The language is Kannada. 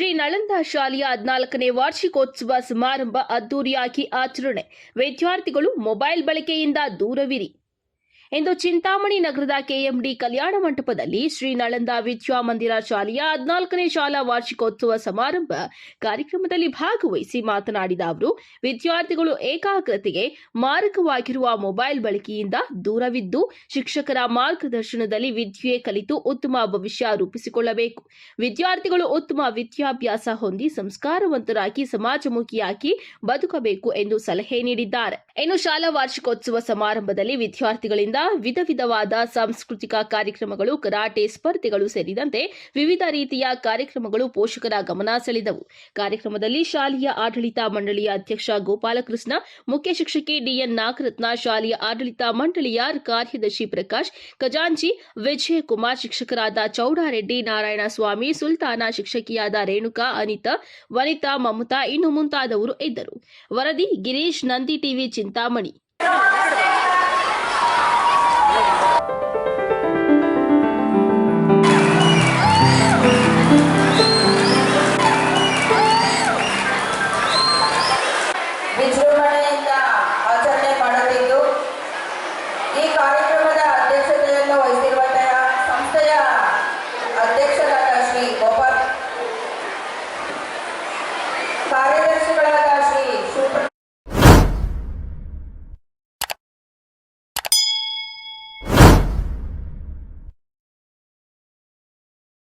ಶ್ರೀ ನಳಂದ ಶಾಲೆಯ ಹದಿನಾಲ್ಕನೇ ವಾರ್ಷಿಕೋತ್ಸವ ಸಮಾರಂಭ ಅದ್ದೂರಿಯಾಗಿ ಆಚರಣೆ. ವಿದ್ಯಾರ್ಥಿಗಳು ಮೊಬೈಲ್ ಬಳಕೆಯಿಂದ ದೂರವಿರಿ. ಇಂದು ಚಿಂತಾಮಣಿ ನಗರದ ಕೆಎಂಡಿ ಕಲ್ಯಾಣ ಮಂಟಪದಲ್ಲಿ ಶ್ರೀ ನಳಂದ ವಿದ್ಯಾಮಂದಿರ ಶಾಲೆಯ ಹದಿನಾಲ್ಕನೇ ಶಾಲಾ ವಾರ್ಷಿಕೋತ್ಸವ ಸಮಾರಂಭ ಕಾರ್ಯಕ್ರಮದಲ್ಲಿ ಭಾಗವಹಿಸಿ ಮಾತನಾಡಿದ ಅವರು, ವಿದ್ಯಾರ್ಥಿಗಳು ಏಕಾಗ್ರತೆಗೆ ಮಾರಕವಾಗಿರುವ ಮೊಬೈಲ್ ಬಳಕೆಯಿಂದ ದೂರವಿದ್ದು ಶಿಕ್ಷಕರ ಮಾರ್ಗದರ್ಶನದಲ್ಲಿ ವಿದ್ಯೆ ಕಲಿತು ಉತ್ತಮ ಭವಿಷ್ಯ ರೂಪಿಸಿಕೊಳ್ಳಬೇಕು. ವಿದ್ಯಾರ್ಥಿಗಳು ಉತ್ತಮ ವಿದ್ಯಾಭ್ಯಾಸ ಹೊಂದಿ ಸಂಸ್ಕಾರವಂತರಾಗಿ ಸಮಾಜಮುಖಿಯಾಗಿ ಬದುಕಬೇಕು ಎಂದು ಸಲಹೆ ನೀಡಿದ್ದಾರೆ. ಇನ್ನು ಶಾಲಾ ವಾರ್ಷಿಕೋತ್ಸವ ಸಮಾರಂಭದಲ್ಲಿ ವಿದ್ಯಾರ್ಥಿಗಳಿಂದ ವಿಧ ವಿಧವಾದ ಸಾಂಸ್ಕೃತಿಕ ಕಾರ್ಯಕ್ರಮಗಳು, ಕರಾಟೆ ಸ್ಪರ್ಧೆಗಳು ಸೇರಿದಂತೆ ವಿವಿಧ ರೀತಿಯ ಕಾರ್ಯಕ್ರಮಗಳು ಪೋಷಕರ ಗಮನ ಸೆಳೆದವು. ಕಾರ್ಯಕ್ರಮದಲ್ಲಿ ಶಾಲೆಯ ಆಡಳಿತ ಮಂಡಳಿಯ ಅಧ್ಯಕ್ಷ ಗೋಪಾಲಕೃಷ್ಣ, ಮುಖ್ಯ ಶಿಕ್ಷಕಿ ಡಿಎನ್ ನಾಗರತ್ನ, ಶಾಲೆಯ ಆಡಳಿತ ಮಂಡಳಿಯ ಕಾರ್ಯದರ್ಶಿ ಪ್ರಕಾಶ್, ಖಜಾಂಚಿ ವಿಜಯಕುಮಾರ್ ಶಿಕ್ಷಕರಾದ ಚೌಡಾರೆಡ್ಡಿ ನಾರಾಯಣ ಸ್ವಾಮಿ ಸುಲ್ತಾನ ಶಿಕ್ಷಕಿಯಾದ ರೇಣುಕಾ, ಅನಿತಾ, ವನಿತಾ, ಮಮತಾ, ಇನ್ನು ಮುಂತಾದವರು ಇದ್ದರು. ವರದಿ ಗಿರೀಶ್, ನಂದಿ ಟಿವಿ, ಚಿಂತಾಮಣಿ. Bye.